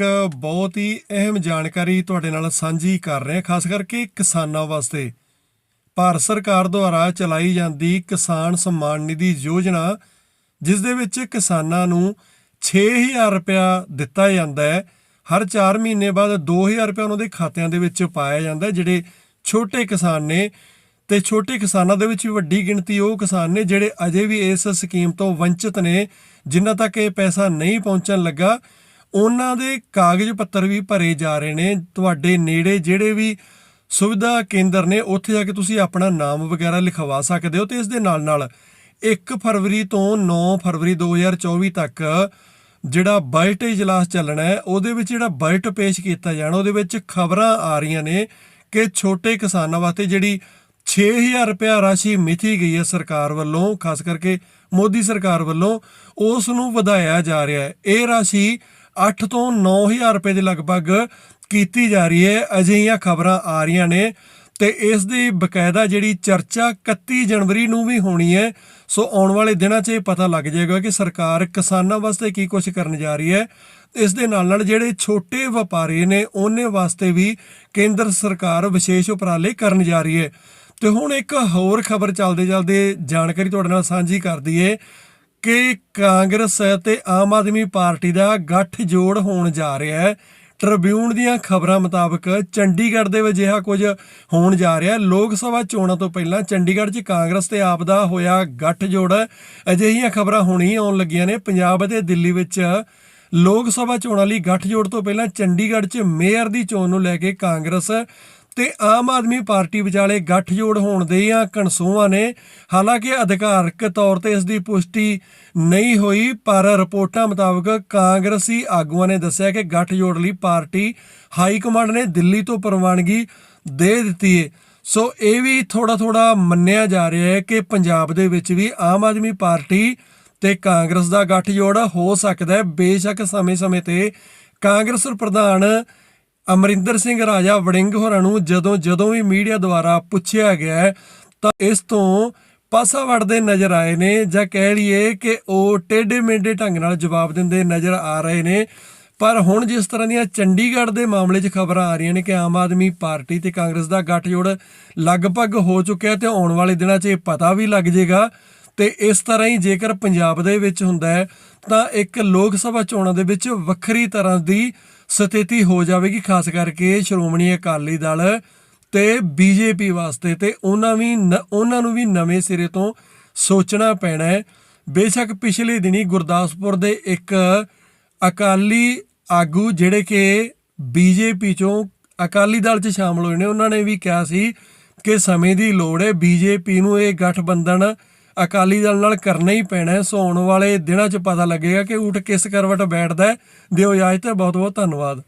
ਇੱਕ ਬਹੁਤ ਹੀ ਅਹਿਮ ਜਾਣਕਾਰੀ ਤੁਹਾਡੇ ਨਾਲ ਸਾਂਝੀ ਕਰ ਰਹੇ ਹਾਂ, ਖਾਸ ਕਰਕੇ ਕਿਸਾਨਾਂ ਵਾਸਤੇ। ਭਾਰਤ ਸਰਕਾਰ ਦੁਆਰਾ ਚਲਾਈ ਜਾਂਦੀ ਕਿਸਾਨ ਸਨਮਾਨ ਨਿਧੀ ਯੋਜਨਾ, ਜਿਸ ਦੇ ਵਿੱਚ ਕਿਸਾਨਾਂ ਨੂੰ 6000 ਰੁਪਇਆ ਦਿੱਤਾ ਜਾਂਦਾ ਹੈ। ਹਰ 4 ਮਹੀਨੇ ਬਾਅਦ 2000 ਰੁਪਇਆ ਉਹਨਾਂ ਦੇ ਖਾਤਿਆਂ ਦੇ ਵਿੱਚ ਪਾਇਆ ਜਾਂਦਾ ਜਿਹੜੇ ਛੋਟੇ ਕਿਸਾਨ ਨੇ। ਤੇ ਛੋਟੇ ਕਿਸਾਨਾਂ ਦੇ ਵਿੱਚ ਵੀ ਵੱਡੀ ਗਿਣਤੀ ਉਹ ਕਿਸਾਨ ਨੇ, ਜਿਹੜੇ ਅਜੇ ਵੀ ਇਸ ਸਕੀਮ ਤੋਂ ਵੰਚਿਤ ਨੇ, ਜਿਨ੍ਹਾਂ ਤੱਕ ਇਹ ਪੈਸਾ ਨਹੀਂ ਪਹੁੰਚਣ ਲੱਗਾ। ਉਹਨਾਂ ਦੇ ਕਾਗਜ਼ ਪੱਤਰ ਵੀ ਭਰੇ ਜਾ ਰਹੇ ਨੇ। ਤੁਹਾਡੇ ਨੇੜੇ ਜਿਹੜੇ ਵੀ ਸੁਵਿਧਾ ਕੇਂਦਰ ਨੇ, ਉੱਥੇ ਜਾ ਕੇ ਤੁਸੀਂ ਆਪਣਾ ਨਾਮ ਵਗੈਰਾ ਲਿਖਵਾ ਸਕਦੇ ਹੋ ਤੇ ਇਸ ਦੇ ਨਾਲ ਨਾਲ 1 ਫਰਵਰੀ ਤੋਂ 9 ਫਰਵਰੀ 2024 ਤੱਕ ਜਿਹੜਾ ਬਜਟ ਇਜਲਾਸ ਚੱਲਣਾ ਹੈ, ਉਹਦੇ ਵਿੱਚ ਜਿਹੜਾ ਬਜਟ ਪੇਸ਼ ਕੀਤਾ ਜਾਣਾ, ਉਹਦੇ ਵਿੱਚ ਖਬਰਾਂ ਆ ਰਹੀਆਂ ਨੇ ਕਿ ਛੋਟੇ ਕਿਸਾਨਾਂ ਵਾਸਤੇ ਜਿਹੜੀ 6000 ਰੁਪਇਆ ਰਾਸ਼ੀ ਮਿਥੀ ਗਈ ਹੈ ਸਰਕਾਰ ਵੱਲੋਂ, ਖਾਸ ਕਰਕੇ ਮੋਦੀ ਸਰਕਾਰ ਵੱਲੋਂ, ਉਸ ਨੂੰ ਵਧਾਇਆ ਜਾ ਰਿਹਾ ਹੈ। ਇਹ ਰਾਸ਼ੀ 8 ਤੋਂ 9000 ਰੁਪਏ ਦੇ ਲਗਭਗ ਕੀਤੀ ਜਾ ਰਹੀ ਹੈ, ਅਜਿਹੀਆਂ ਖਬਰਾਂ ਆ ਰਹੀਆਂ ਨੇ। ਤੇ ਇਸ ਦੀ ਬਕਾਇਦਾ ਜਿਹੜੀ ਚਰਚਾ 31 ਜਨਵਰੀ ਨੂੰ ਵੀ ਹੋਣੀ ਹੈ, ਸੋ ਆਉਣ ਵਾਲੇ ਦਿਨਾਂ 'ਚ ਇਹ ਪਤਾ ਲੱਗ ਜਾਏਗਾ ਕਿ ਸਰਕਾਰ ਕਿਸਾਨਾਂ ਵਾਸਤੇ ਕੀ ਕੁਝ ਕਰਨ ਜਾ ਰਹੀ ਹੈ। ਇਸ ਦੇ ਨਾਲ ਨਾਲ ਜਿਹੜੇ ਛੋਟੇ ਵਪਾਰੀ ਨੇ, ਉਹਨੇ ਵਾਸਤੇ ਵੀ ਕੇਂਦਰ ਸਰਕਾਰ ਵਿਸ਼ੇਸ਼ ਉਪਰਾਲੇ ਕਰਨ ਜਾ ਰਹੀ ਹੈ। ਤੇ ਹੁਣ ਇੱਕ ਹੋਰ ਖਬਰ ਚੱਲਦੇ ਚੱਲਦੇ ਜਾਣਕਾਰੀ ਤੁਹਾਡੇ ਨਾਲ ਸਾਂਝੀ ਕਰਦੀ ਦਈਏ ਕਿ ਕਾਂਗਰਸ ਤੇ ਆਮ ਆਦਮੀ ਪਾਰਟੀ ਦਾ ਗੱਠ ਜੋੜ ਹੋਣ ਜਾ ਰਿਹਾ ਹੈ। ਟ੍ਰਿਬਿਊਨ ਦੀਆਂ ਖਬਰਾਂ ਮੁਤਾਬਕ ਚੰਡੀਗੜ੍ਹ ਦੇ ਵਿੱਚ ਅਜਿਹਾ ਕੁਝ ਹੋਣ ਜਾ ਰਿਹਾ ਲੋਕ ਸਭਾ ਚੋਣਾਂ ਤੋਂ ਪਹਿਲਾਂ ਚੰਡੀਗੜ੍ਹ 'ਚ ਕਾਂਗਰਸ ਤੇ ਆਪ ਦਾ ਹੋਇਆ ਗੱਠ ਜੋੜ ਅਜਿਹੀਆਂ ਖਬਰਾਂ ਹੁਣੀ ਆਉਣ ਲੱਗੀਆਂ ਨੇ। ਪੰਜਾਬ ਅਤੇ ਦਿੱਲੀ ਵਿੱਚ ਲੋਕ ਸਭਾ ਚੋਣਾਂ ਲਈ ਗੱਠਜੋੜ ਤੋਂ ਪਹਿਲਾਂ ਚੰਡੀਗੜ੍ਹ 'ਚ ਮੇਅਰ ਦੀ ਚੋਣ ਨੂੰ ਲੈ ਕੇ ਕਾਂਗਰਸ ਤੇ ਆਮ ਆਦਮੀ ਪਾਰਟੀ ਵਿਚਾਲੇ ਗੱਠਜੋੜ ਹੋਣ ਦੇ ਆ ਕਣਸੂਆਂ ਨੇ। ਹਾਲਾਂਕਿ ਅਧਿਕਾਰਕ ਤੌਰ ਤੇ ਇਸ ਦੀ ਪੁਸ਼ਟੀ ਨਹੀਂ ਹੋਈ, ਪਰ ਰਿਪੋਰਟਾਂ ਮੁਤਾਬਕ ਕਾਂਗਰਸੀ ਆਗੂਆਂ ਨੇ ਦੱਸਿਆ ਕਿ ਗੱਠਜੋੜ ਲਈ ਪਾਰਟੀ ਹਾਈ ਕਮਾਂਡ ਨੇ ਦਿੱਲੀ ਤੋਂ ਪ੍ਰਵਾਨਗੀ ਦੇ ਦਿੱਤੀ ਹੈ ਸੋ ਇਹ ਵੀ ਥੋੜਾ ਥੋੜਾ ਮੰਨਿਆ ਜਾ ਰਿਹਾ ਹੈ ਕਿ ਪੰਜਾਬ ਦੇ ਵਿੱਚ ਵੀ ਆਮ ਆਦਮੀ ਪਾਰਟੀ ਤੇ ਕਾਂਗਰਸ ਦਾ ਗੱਠਜੋੜ ਹੋ ਸਕਦਾ ਹੈ। ਬੇਸ਼ੱਕ ਸਮੇਂ-ਸਮੇਂ ਤੇ ਕਾਂਗਰਸ ਪ੍ਰਧਾਨ ਅਮਰਿੰਦਰ ਸਿੰਘ ਰਾਜਾ ਵੜਿੰਗ ਹੋਰਾਂ ਨੂੰ ਜਦੋਂ ਜਦੋਂ ਵੀ ਮੀਡੀਆ ਦੁਆਰਾ ਪੁੱਛਿਆ ਗਿਆ ਤਾਂ ਇਸ ਤੋਂ ਪਾਸਾ ਵੜਦੇ ਨਜ਼ਰ ਆਏ ਨੇ ਜਾਂ ਕਹਿ ਲਈਏ ਕਿ ਉਹ ਟੇਢੇ ਮੇਢੇ ਢੰਗ ਨਾਲ ਜਵਾਬ ਦਿੰਦੇ ਨਜ਼ਰ ਆ ਰਹੇ ਨੇ। ਪਰ ਹੁਣ ਜਿਸ ਤਰ੍ਹਾਂ ਦੀਆਂ ਚੰਡੀਗੜ੍ਹ ਦੇ ਮਾਮਲੇ 'ਚ ਖਬਰਾਂ ਆ ਰਹੀਆਂ ਨੇ ਕਿ ਆਮ ਆਦਮੀ ਪਾਰਟੀ ਤੇ ਕਾਂਗਰਸ ਦਾ ਗੱਠਜੋੜ ਲਗਭਗ ਹੋ ਚੁੱਕਿਆ ਤੇ ਆਉਣ ਵਾਲੇ ਦਿਨਾਂ 'ਚ ਇਹ ਪਤਾ ਵੀ ਲੱਗ ਜਾਏਗਾ ਤੇ ਇਸ ਤਰ੍ਹਾਂ ਹੀ ਜੇਕਰ ਪੰਜਾਬ ਦੇ ਵਿੱਚ ਹੁੰਦਾ ਹੈ, ਤਾਂ ਇੱਕ ਲੋਕ ਸਭਾ ਚੋਣਾਂ ਦੇ ਵਿੱਚ ਵੱਖਰੀ ਤਰ੍ਹਾਂ ਦੀ ਸਥਿਤੀ ਹੋ ਜਾਵੇਗੀ, ਖਾਸ ਕਰਕੇ ਸ਼੍ਰੋਮਣੀ ਅਕਾਲੀ ਦਲ ਤੇ ਬੀਜੇਪੀ ਵਾਸਤੇ ਤੇ ਉਹਨਾਂ ਵੀ ਨ- ਉਹਨਾਂ ਨੂੰ ਵੀ ਨਵੇਂ ਸਿਰੇ ਤੋਂ ਸੋਚਣਾ ਪੈਣਾ ਹੈ। ਬੇਸ਼ੱਕ ਪਿਛਲੇ ਦਿਨੀ ਗੁਰਦਾਸਪੁਰ ਦੇ ਇੱਕ ਅਕਾਲੀ ਆਗੂ ਜਿਹੜੇ ਕਿ ਬੀਜੇਪੀ ਚੋਂ ਅਕਾਲੀ ਦਲ 'ਚ ਸ਼ਾਮਲ ਹੋਏ ਨੇ, ਉਹਨਾਂ ਨੇ ਵੀ ਕਿਹਾ ਸੀ ਕਿ ਸਮੇਂ ਦੀ ਲੋੜ ਹੈ, ਬੀਜੇਪੀ ਨੂੰ ਇਹ ਗਠਬੰਧਨ ਅਕਾਲੀ ਦਲ ਨਾਲ ਕਰਨਾ ਹੀ ਪੈਣਾ ਹੈ। ਸੋ ਆਉਣ ਵਾਲੇ ਦਿਨਾਂ 'ਚ ਪਤਾ ਲੱਗੇਗਾ ਕਿ ਊਠ ਕਿਸ ਕਰਵਟ ਬੈਠਦਾ ਹੈ। ਦਿਓ ਇਜਾਜ਼ਤ ਬਹੁਤ ਬਹੁਤ ਧੰਨਵਾਦ।